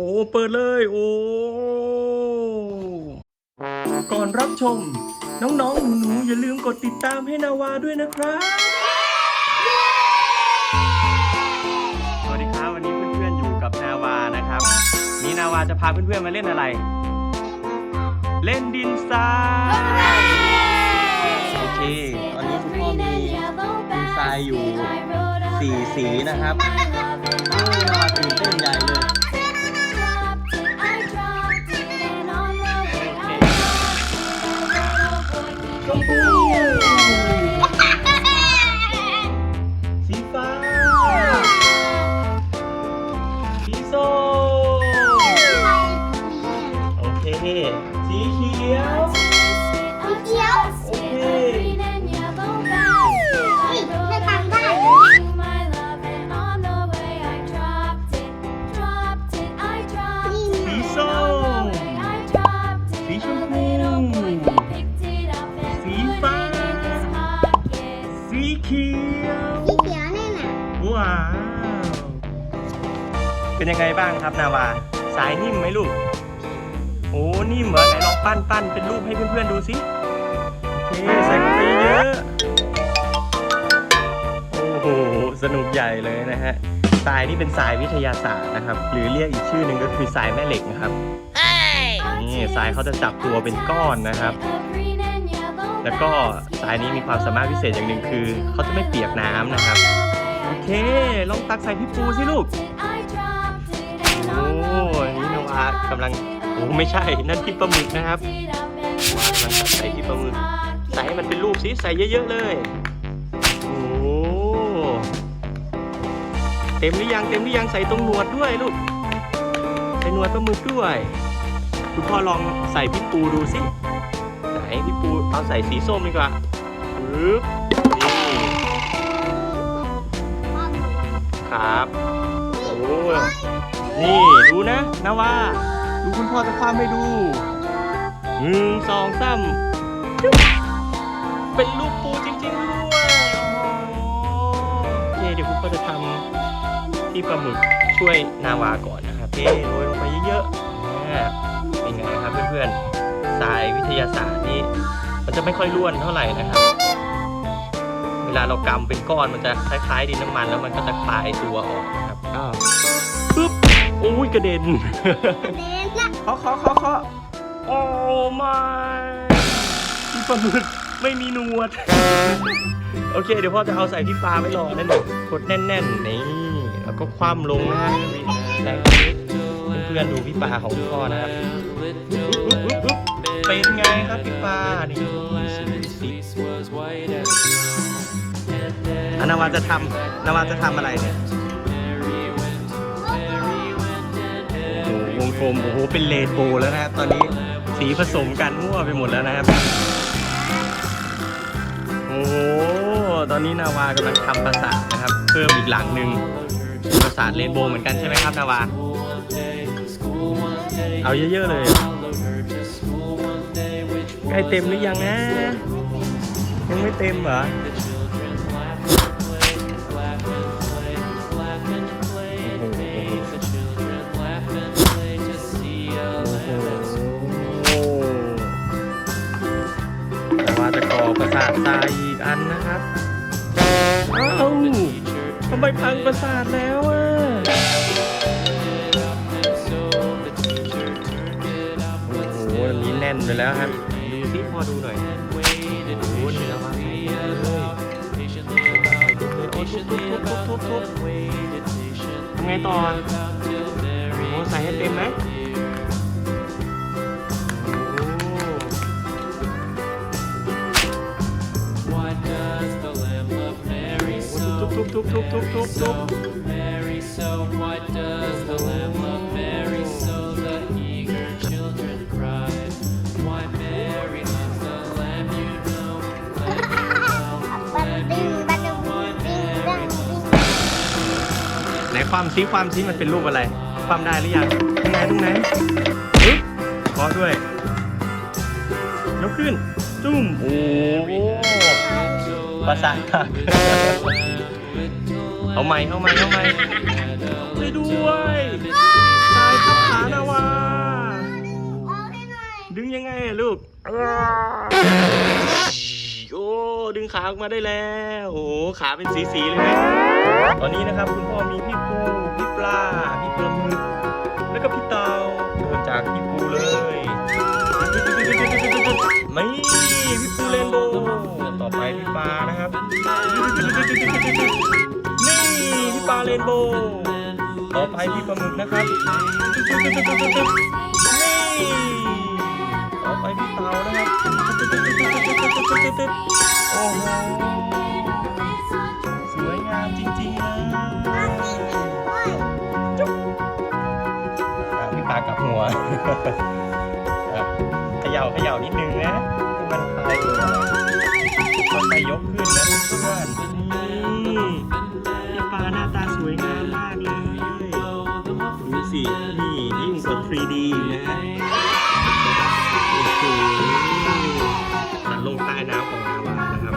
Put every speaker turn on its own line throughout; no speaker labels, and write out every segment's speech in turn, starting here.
โอ้เปิดเลย โอ้ก่อนรับชม น้องๆหนูๆอย่าลืมกดติดตามให้นาวาด้วยนะครับ สวัสดีครับวันนี้เพื่อนๆอยู่กับนาวานะครับนี่นาวาจะพาเพื่อนๆมาเล่นอะไร เล่นดินทรายโอเคตอนนี้คุณพ่อมีดินทรายอยู่สี่สีนะครับโอ้นาวาตื่นเต้นใหญ่เลย สีเคสีเขียว โอเค สีส้ม สีชมพู สีฟ้า สีเขียว ว้าว เป็นยังไงบ้างครับนาวา สายนิ่มไหมลูก นิ่มเหรอไหนลองปั้นปั้นเป็นรูปให้เพื่อนๆดูสิโอเคใส่เข้าไปเยอะโอ้โหสนุกใหญ่เลยนะฮะทรายนี่เป็นทรายวิทยาศาสตร์นะครับ หรือเรียกอีกชื่อหนึ่งก็คือทรายแม่เหล็กนะครับนี่ทรายเขาจะจับตัวเป็นก้อนนะครับ แล้วก็ทรายนี้มีความสามารถพิเศษอย่างหนึ่งคือเขาจะไม่เปียกน้ำนะครับ โอเค ลองตักใส่พี่ปูสิลูก โอ้อันนี้นวากำลังโอ้ไม่ใช่ นั่นพี่ปลาหมึกนะครับวากำลังตักใส่พี่ปลาหมึก ใส่ให้มันเป็นรูปสิ ใส่เยอะๆเลย โอ้เต็มหรือยัง เต็มหรือยัง ใส่ตรงหนวดด้วยลูก ใส่หนวดปลาหมึกด้วย คุณพ่อลองใส่พี่ปูดูสิไหนพี่ปูเอาใส่สีส้มดีกว่าปึ๊บนี่ครับ โอ้ นี่ดูนะนะว่า ดูคุณพ่อจะความให้ดูหนึ่งสองสามเป็นรูปปูจริงๆด้วยโอเคเดี๋ยวคุณพ่อจะทำที่ปลาหมึกช่วยนาวาก่อนนะครับเทโรยลงไปเยอะๆนะเป็นไงครับเพื่อนๆ สายวิทยาศาสตร์นี่มันจะไม่ค่อยร่วนเท่าไหร่นะครับเวลาเรากำเป็นก้อนมันจะคล้ายๆดินน้ำมันแล้วมันก็จะคลายตัวออกนะครับ โอ้ยกระเด็นเคาะเคาะเคาะเคาะโอ้ไม่พี่ปลาหมึกไม่มีหนวด โอเค เดี๋ยวพ่อจะเอาใส่ที่ปลาไว้รอนั่นหนึ่งกดแน่นๆ นี่ แล้วก็คว่ำลงนะฮะเพื่อนๆดูพี่ปลาของพ่อนะครับปึ๊บปึ๊บปึ๊บปึ๊บเป็นไงครับพี่ปลานี่อานาวาจะทำนาวาจะทำอะไรเนี่ย งกลมโอ้โหเป็นเรนโบว์แล้วนะครับ ตอนนี้สีผสมกันมั่วไปหมดแล้วนะครับ โอ้โหตอนนี้นาวากำลังทำปราสาทนะครับ เพิ่มอีกหลังหนึ่งปราสาทเรนโบว์เหมือนกันใช่ไหมครับนาวา เอาเยอะๆเลยใกล้เต็มหรือยังนะยังไม่เต็มเหรอาททรายอีกอันนะครับอ้าวทำไมพังประสาทแล้วอะโอ้โหอันนี้แน่นไปแล้วครับ ดูสิพ่อดูหน่อยโอ้โหนี่แล้วว่าทุบทุบทุบทุบทุบทำไงต่อโอ้โหใส่ให้เต็มไหม ทุบทุบทุบทุบทุบทุบ
Mary so why does the Lamb of Mary so the eager children cry Why Mary loves the Lamb you know Lamb you know Lamb you know why Mary loves
ไหนความชี้ความชี้มันเป็นรูปอะไร ความได้หรือยังตรงไหนตรงไหนปึ๊บขอด้วยยกขึ้น จุ้มโอ้โหประสาทค่ะ เอาไม้เอาไม้เอาไมช่วยด้วยชายทหาหนาวาดึงยังไงลูกโอ้ดึงขาออกมาได้แล้วโอ้ขาเป็นสีๆเลยนะตอนนี้นะครับคุณพ่อมีพี่ปูพี่ปลาพี่ปลาหมึกแล้วก็พี่เตาเดินจากพี่ปูเลยไม่พี่ปูเรนโบว์ต่อไปพี่ปลานะครับ พี่ปลาเรนโบว์ต่อไปพี่ปลาหมึกนะครับนี่ต่อไปพี่เต่านะครับโอ้โหสวยงามจริงๆเลยอะพี่ปลากลับหัวอะเขย่าเขย่านิดนึงนะให้มันคลายตัวค่อยๆยกขึ้นนะเพื่อนนี่ วยงามมากเลยดูสิ นี่ยิ่งกว่า 3D นะฮะโอ้โหสันลงใต้น้ำของนาวานะครับ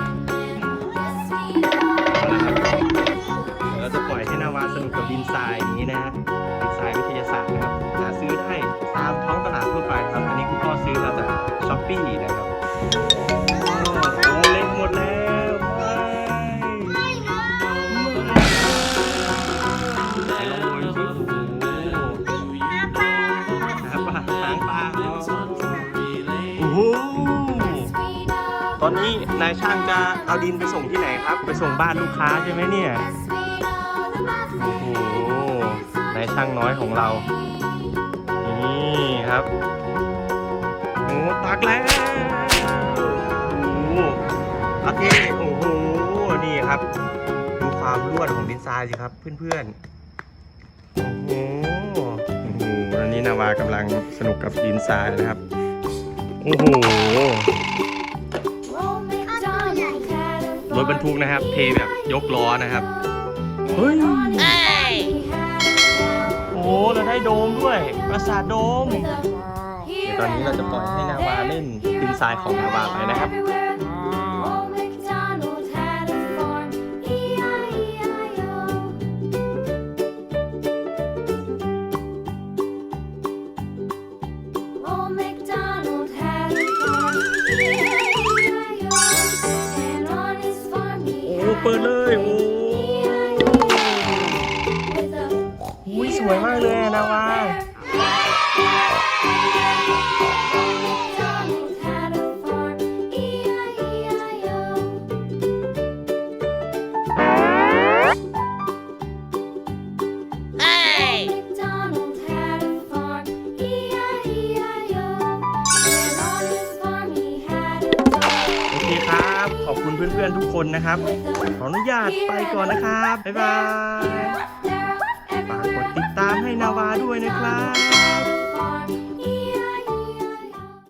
เอาละครับเราจะปล่อยให้นาวาสนุกกับดินทรายอย่างนี้นะฮะดินทรายวิทยาศาสตร์ อนนี้นายช่างจะเอาดินไปส่งที่ไหนครับ ไปส่งบ้านลูกค้าใช่ไหมเนี่ย โอ้โห นายช่างน้อยของเรา นี่ครับโอ้ตักแล้วโอ้โหโอเค โอ้โห นี่ครับ ดูความร่วนของดินทรายสิครับเพื่อนๆ โอ้โห โอ้โหตอนนี้นาวากำลังสนุกกับดินทรายนะครับ โอ้โห รถบรรทุกนะครับ เทแบบยกล้อนะครับ เฮ้ยโอ้โหเราได้โดมด้วย ปราสาทโดม เดี๋ยวตอนนี้เราจะปล่อยให้นาวาเล่นดินทรายของนาวาไปนะครับ
Old
เพื่อนๆทุกคนนะครับ ขออนุญาตไปก่อนนะครับ บ๊ายบายฝากกดติดตามให้นาวาด้วยนะครับ